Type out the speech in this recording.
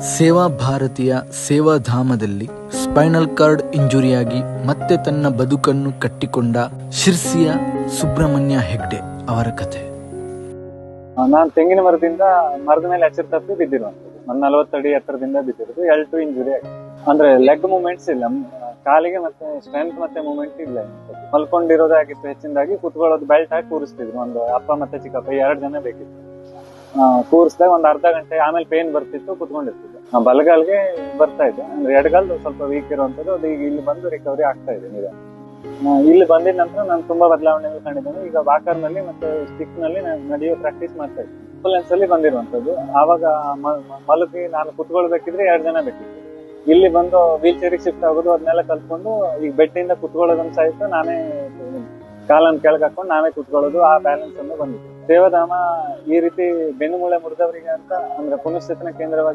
ಸೇವಾ ಭಾರತೀಯ ಸೇವಾಧಾಮದಲ್ಲಿ spinal cord ಇಂಜುರಿಯಾಗಿ ಮತ್ತೆ ತನ್ನ ಬದುಕನ್ನು ಕಟ್ಟಿಕೊಂಡ ಶಿರ್ಸಿಯ ಸುಬ್ರಹ್ಮಣ್ಯ ಹೆಗ್ಡೆ ಅವರ ಕಥೆ. ನಾನು ತೆಂಗಿನ ಮರದಿಂದ ಮರದ ಮೇಲೆ ಹಚ್ಚಿರ್ ತಪ್ಪಿ ಬಿದ್ದಿರುವಂತದ್ದು ಒಂದ್ ನಲವತ್ತಡಿ ಎತ್ತರದಿಂದ ಬಿದ್ದಿರೋದು ಎಲ್ ಟು ಇಂಜುರಿ ಆಗಿದೆ. ಅಂದ್ರೆ ಲೆಗ್ ಮೂವ್ಮೆಂಟ್ಸ್ ಇಲ್ಲ. ಕಾಲಿಗೆ ಮತ್ತೆ ಸ್ಟ್ರೆಂತ್ ಮತ್ತೆ ಮೂವ್ಮೆಂಟ್ ಇಲ್ಲ. ಮಲ್ಕೊಂಡಿರೋದಾಗಿತ್ತು ಹೆಚ್ಚಿನದಾಗಿ ಕುತ್ಕೊಳ್ಳೋದು ಬೆಲ್ಟ್ ಹಾಕಿ ಕೂರಿಸ್ತಿದ್ರು. ಒಂದು ಅಪ್ಪ ಮತ್ತೆ ಚಿಕ್ಕಪ್ಪ ಎರಡು ಜನ ಬೇಕಿತ್ತು. ಕೂರಿಸ್ದಾಗ ಒಂದ್ ಅರ್ಧ ಗಂಟೆ ಆಮೇಲೆ ಪೇನ್ ಬರ್ತಿತ್ತು ಕುತ್ಕೊಂಡಿರ್ತಿದ್ದೆ. ಆ, ಬಲಗಾಲ್ಗೆ ಬರ್ತಾ ಇದೆ ಅಂದ್ರೆ ಎಡಗಾಲ್ ಸ್ವಲ್ಪ ವೀಕ್ ಇರುವಂತದ್ದು ಅದು ಈಗ ಇಲ್ಲಿ ಬಂದು ರಿಕವರಿ ಆಗ್ತಾ ಇದೆ ಈಗ. ಇಲ್ಲಿ ಬಂದಿದ ನಂತರ ನಾನು ತುಂಬಾ ಬದಲಾವಣೆಗಳು ಕಂಡಿದ್ದೇನೆ. ಈಗ ವಾಕರ್ನಲ್ಲಿ ಮತ್ತೆ ಸ್ಟಿಕ್ನಲ್ಲಿ ನಾನು ನಡೆಯೋ ಪ್ರಾಕ್ಟೀಸ್ ಮಾಡ್ತಾ ಇದ್ದೆ. ಆಂಬುಲೆನ್ಸ್ ಅಲ್ಲಿ ಬಂದಿರುವಂತದ್ದು ಆವಾಗ ಮಲಗಿ ನಾನು ಕುತ್ಕೊಳ್ಬೇಕಿದ್ರೆ ಎರಡು ಜನ ಬೇಕಿತ್ತು ಇಲ್ಲಿ ಬಂದು ವೀಲ್ ಚೇರಿಗೆ ಶಿಫ್ಟ್ ಆಗೋದು ಅದನ್ನೆಲ್ಲ ಕಲ್ತ್ಕೊಂಡು ಈಗ ಬೆಟ್ಟಿಂದ ಕುತ್ಕೊಳ್ಳೋದನ್ನ ಸಹಿತ ನಾನೇ ಕಾಲನ್ನು ಕೆಳಗಾಕೊಂಡು ನಾವೇ ಕುತ್ಕೊಳ್ಳೋದು, ಆ ಬ್ಯಾಲೆನ್ಸ್ ಅನ್ನು ಬಂದಿತ್ತು ದೇವಧಾಮ ಈ ರೀತಿ ಬೆನ್ನುಮೂಳೆ ಮುರಿದವರಿಗೆ ಅಂತ ಅಂದ್ರೆ ಪುನಶ್ಚೇತನ ಕೇಂದ್ರವಾಗಿ